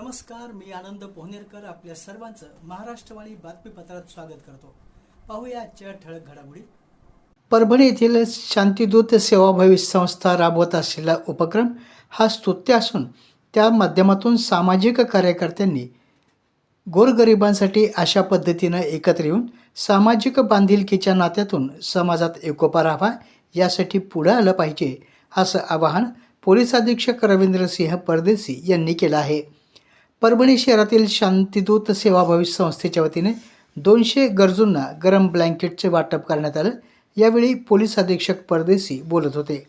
नमस्कार मी आनंद पोहनेरकर आपल्या सर्वांचं महाराष्ट्रवाणी बातमीपत्रात स्वागत करतो. पाहूया आजच्या ठळक घडामोडी. परभणी येथील शांतीदूत सेवाभावी संस्था राबवत असलेला उपक्रम हा स्तुत्य असून त्या माध्यमातून सामाजिक कार्यकर्त्यांनी गोरगरिबांसाठी अशा पद्धतीनं एकत्र येऊन सामाजिक बांधिलकीच्या नात्यातून समाजात एकोपा राहावा यासाठी पुढं आलं पाहिजे असं आवाहन पोलीस अधीक्षक रवींद्र सिंह परदेसी यांनी केलं आहे. परभणी शहरातील शांतिदूत सेवाभावी संस्थेच्या वतीने दोनशे गरजूंना गरम ब्लँकेटचे वाटप करण्यात आलं. यावेळी पोलीस अधीक्षक परदेसी बोलत होते.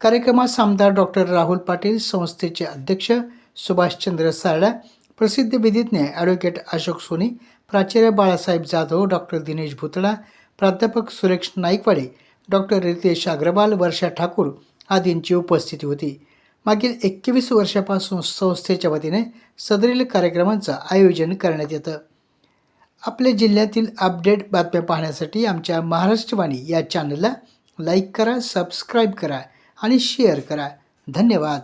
कार्यक्रमात आमदार डॉक्टर राहुल पाटील संस्थेचे अध्यक्ष सुभाषचंद्र सारडा प्रसिद्ध विधिज्ञ ॲडव्होकेट अशोक सोनी प्राचार्य बाळासाहेब जाधव डॉक्टर दिनेश भुतळा प्राध्यापक सुरेश नाईकवाडे डॉक्टर रितेश अग्रवाल वर्षा ठाकूर आदींची उपस्थिती होती. मागील एकवीस वर्षापासून संस्थेच्या वतीने सदरील कार्यक्रमांचं आयोजन करण्यात येतं. आपल्या जिल्ह्यातील अपडेट बातम्या पाहण्यासाठी आमच्या महाराष्ट्रवाणी या चॅनलला लाईक करा सबस्क्राईब करा आणि शेअर करा. धन्यवाद.